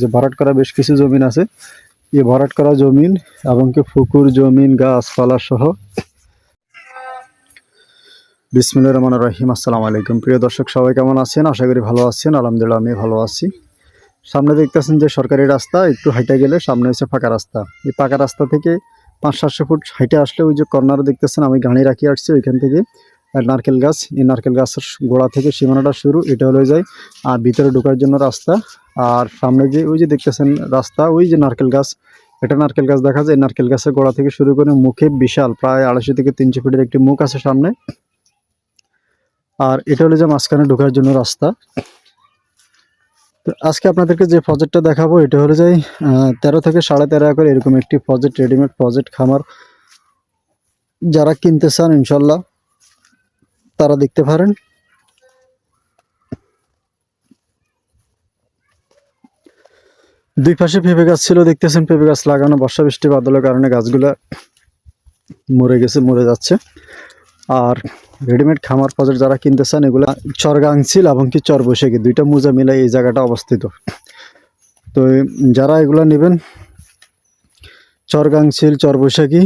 যে ভরাট করা বেশ কিছু জমিন আছে। এই ভরাট করা জমিন এবং কি পুকুর জমিন গাছপালা সহ। বিসমুল্লাহ রহমান রহিম। আসসালামু আলাইকুম। প্রিয় দর্শক, সবাই কেমন আছেন? আশা করি ভালো আছেন। আলহামদুলিল্লাহ আমি ভালো আছি। সামনে দেখতেছেন যে সরকারি রাস্তা, একটু হাইটে গেলে সামনে হচ্ছে ফাঁকা রাস্তা। এই পাকা রাস্তা থেকে পাঁচ সাতশো ফুট হাইটে আসলে ওই যে কর্নার দেখতেছেন, আমি গাড়ি রাখি আসছি ওইখান থেকে। নারকেল গাছ, এই নারকেল গাছের গোড়া থেকে সীমানাটা শুরু, এটা হলো যায়, আর ভিতরে ঢোকার জন্য রাস্তা। আর সামনে যে ওই যে দেখতেছেন রাস্তা, ওই যে নারকেল গাছ, এটা নারকেল গাছ দেখা যায়। নারকেল গাছের গোড়া থেকে শুরু করে মুখে বিশাল, প্রায় আড়াইশো থেকে তিনশো ফিটের একটি মুখ আছে সামনে। আর এটা হলো যে মাঝখানে ঢোকার জন্য রাস্তা। তো আজকে আপনাদেরকে যে প্রজেক্টটা দেখাবো, এটা হলো যে তেরো থেকে সাড়ে তেরো একর এরকম একটি প্রজেক্ট রেডিমেড প্রজেক্ট খামার। যারা কিনতে চান, ইনশাল্লাহ তারা দেখতে পারেন। দুই পাশে পেঁপে গাছ ছিল, দেখতেছেন পেঁপে গাছ লাগানো, বর্ষা বৃষ্টি বাদলের কারণে গাছগুলো মরে গেছে, মরে যাচ্ছে। আর রেডিমেড খামার প্রজেক্ট যারা কিনতে চান এগুলা চরগাংছিল এবং কি চর বৈশাখী দুইটা মোজা মিলাই এই জায়গাটা অবস্থিত। তো যারা এগুলা নেবেন চরগাংছিল চর বৈশাখী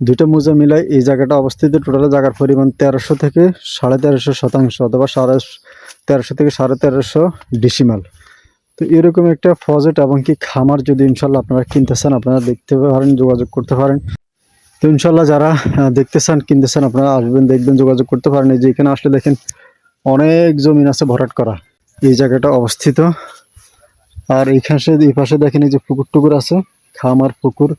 দুইটা মোজা মিলাই এই জায়গাটা অবস্থিত। টোটাল জায়গার পরিমাণ তেরোশো থেকে সাড়ে তেরোশো শতাংশ অথবা সাড়ে তেরোশো থেকে সাড়ে তেরোশো ডিসিমাল তো এরকম একটা প্রজেক্ট এবং কি খামার যদি ইনশাল্লাহ আপনারা কিনতে চান, আপনারা দেখতে পারেন, যোগাযোগ করতে পারেন। তো ইনশাল্লাহ যারা দেখতে চান, কিনতে চান, আপনারা আসবেন, দেখবেন, যোগাযোগ করতে পারেন। এই যে এখানে আসলে দেখেন, অনেক জমিন আছে ভরাট করা। এই জায়গাটা অবস্থিত। আর এইখানে এই পাশে দেখেন এই যে পুকুর টুকুর আছে, খামার, পুকুর।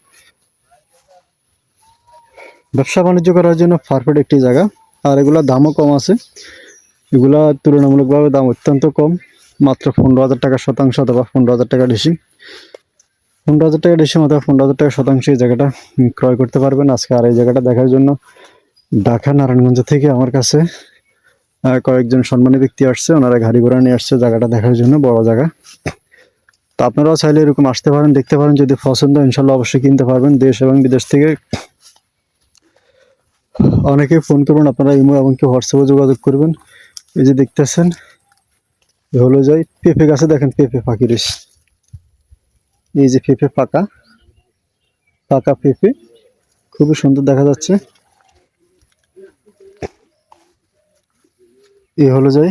ব্যবসা বাণিজ্য করার জন্য পারফেক্ট একটি জায়গা। আর এগুলা দামও কম আছে। এগুলা তুলনামূলকভাবে দাম অত্যন্ত কম। মাত্র পনেরো হাজার টাকা শতাংশ অথবা পনেরো হাজার টাকা ডিসি পনেরো হাজার টাকা ডিসি অথবা পনেরো হাজার টাকা শতাংশ এই জায়গাটা ক্রয় করতে পারবেন। আজকে আর এই জায়গাটা দেখার জন্য ঢাকা, নারায়ণগঞ্জ থেকে আমার কাছে কয়েকজন সম্মানী ব্যক্তি আসছে। ওনারা গাড়ি ঘোড়া নিয়ে আসছে, জায়গাটা দেখার জন্য, বড় জায়গা। তো আপনারাও চাইলে এরকম আসতে পারেন, দেখতে পারেন, যদি পছন্দ ইনশাল্লাহ অবশ্যই কিনতে পারবেন। দেশ এবং বিদেশ থেকে অনেকে ফোন করুন আপনারা ইমো এবং কি হোয়াটসঅ্যাপে যোগাযোগ করবেন। এই যে দেখতেছেন হলো যাই পেঁপে গাছে দেখেন পেঁপে পাখি রেস এই যে পেঁপে পাকা পাকা পেঁপে, খুবই সুন্দর দেখা যাচ্ছে। এই হলো যাই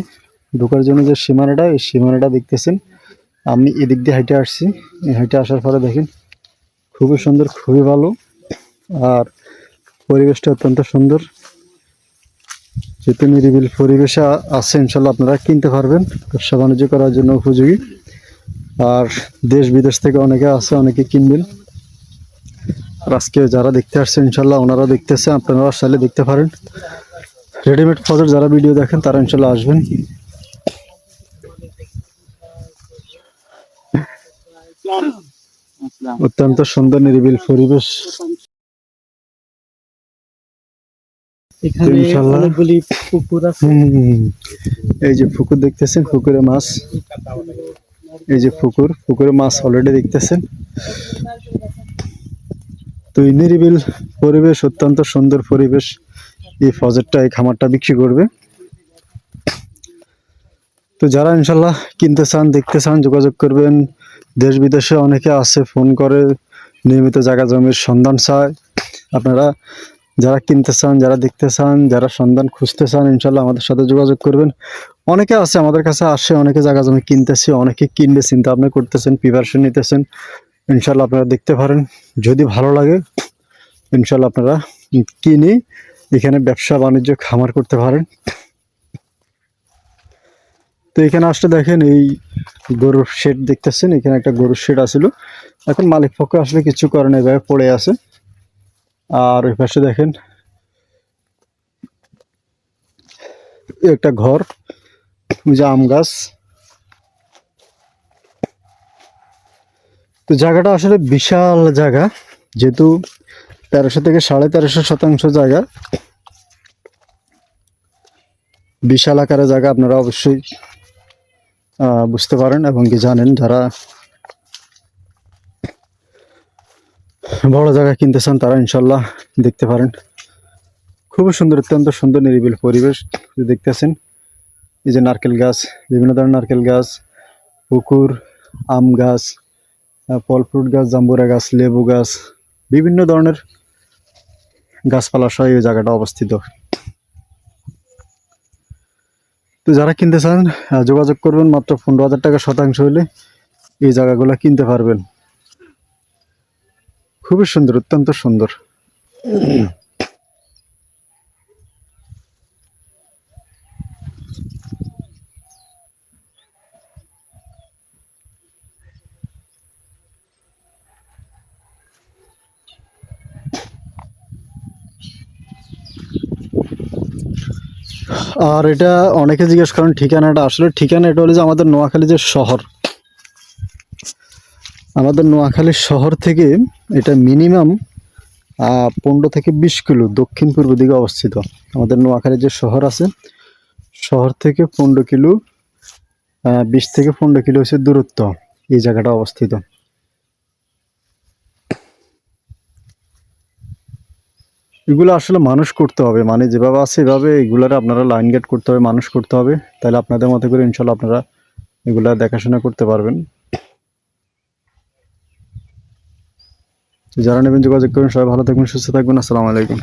ঢোকার জন্য যে সীমানাটা, এই সীমানাটা দেখতেছেন। আমি এদিক দিয়ে হাইটে আসছি। এই হাইটে আসার পরে দেখেন খুবই সুন্দর, খুবই ভালো। আর পরিবেশটা অত্যন্ত সুন্দর। যেহেতু নিরিবিল পরিবেশে আছে ইনশাল্লাহ আপনারা কিনতে পারবেন। ব্যবসা বাণিজ্য করার জন্য উপযোগী। আর দেশ বিদেশ থেকে অনেকে আছে অনেকে কিনবেন। আর আজকে যারা দেখতে আসছে ইনশাল্লাহ ওনারা দেখতেছে আপনারা চাইলে দেখতে পারেন। রেডিমেড প্রজেক্ট যারা ভিডিও দেখেন তারা ইনশাল্লাহ আসবেন। অত্যন্ত সুন্দর নিরিবিল পরিবেশ। এখানে ইনশাল্লাহ। অনেকগুলি পুকুর আছে। হুম, এই যে পুকুর দেখতেছেন পুকুরে মাছ। এই যে পুকুর পুকুরে মাছ অলরেডি দেখতেছেন। তো নিরিবিল পরিবেশ অত্যন্ত সুন্দর পরিবেশ এই প্রজেক্টটা এই খামারটা বিক্রি করবে। তো যারা ইনশাল্লাহ কিনতে চান দেখতে চান যোগাযোগ করবেন। দেশ বিদেশে অনেকে আছে ফোন করে নিয়মিত জায়গা জমির সন্ধান চায়। আপনারা যারা কিনতে চান, যারা দেখতে চান, যারা সন্ধান খুঁজতে চান, ইনশাল্লাহ আমাদের সাথে যোগাযোগ করবেন। অনেকে আছে আমাদের কাছে আসে, অনেকে জায়গা জমি কিনতেছে, অনেকে কিনবে, চিন্তা ভাবনা করতেছেন প্রিপারেশন নিতেছেন। ইনশাল্লাহ আপনারা দেখতে পারেন। যদি ভালো লাগে, ইনশাল্লাহ আপনারা কিনে এখানে ব্যবসা বাণিজ্য খামার করতে পারেন। তো এখানে আসলে দেখেন, এই গরুর শেড দেখতেছেন, এখানে একটা গরুর শেড আছিল। এখন মালিক পক্ষ আসলে কিছু করে না এভাবে পড়ে আছে। আর ওই পাশে দেখেন, একটা ঘর যে আম গাছ। তো জায়গাটা আসলে বিশাল জায়গা, যেহেতু তেরোশো থেকে সাড়ে তেরোশো শতাংশ জায়গা। বিশাল আকারের জায়গা আপনারা অবশ্যই বুঝতে পারেন এবং কি জানেন, যারা বড় জায়গা কিনতে চান তারা ইনশাল্লাহ দেখতে পারেন। খুবই সুন্দর, অত্যন্ত সুন্দর নিরিবিল পরিবেশ দেখতেছেন। এই যে নারকেল গাছ, বিভিন্ন ধরনের নারকেল গাছ, পুকুর, আম গাছ ফল ফ্রুট গাছ, জাম্বুরা গাছ, লেবু গাছ, বিভিন্ন ধরনের গাছপালা সহ এই জায়গাটা অবস্থিত। তো যারা কিনতে চান যোগাযোগ করবেন মাত্র পনেরো হাজার টাকা শতাংশ হলে এই জায়গাগুলো কিনতে পারবেন। খুবই সুন্দর, অত্যন্ত সুন্দর। আর এটা অনেকে জিজ্ঞেস করেন, ঠিকানাটা? আসলে ঠিকানা এটা হলো যে আমাদের নোয়াখালী যে শহর। আমাদের নোয়াখালী শহর থেকে এটা মিনিমাম পনেরো থেকে বিশ কিলো দক্ষিণ পূর্ব দিকে অবস্থিত। আমাদের নোয়াখালী যে শহর আছে, শহর থেকে পনেরো কিলো বিশ থেকে পনেরো কিলো হচ্ছে দূরত্ব এই জায়গাটা অবস্থিত। এগুলো আসলে মানুষ করতে হবে মানে যেভাবে আছে এভাবে এগুলার আপনারা লাইন গেট করতে হবে, মানুষ করতে হবে। তাহলে আপনাদের মতো করে ইনশাল্লাহ আপনারা এগুলা দেখাশোনা করতে পারবেন। যারা নেবেন যোগাযোগ করুন সবাই ভালো থাকবেন সুস্থ থাকবেন আসসালামু আলাইকুম।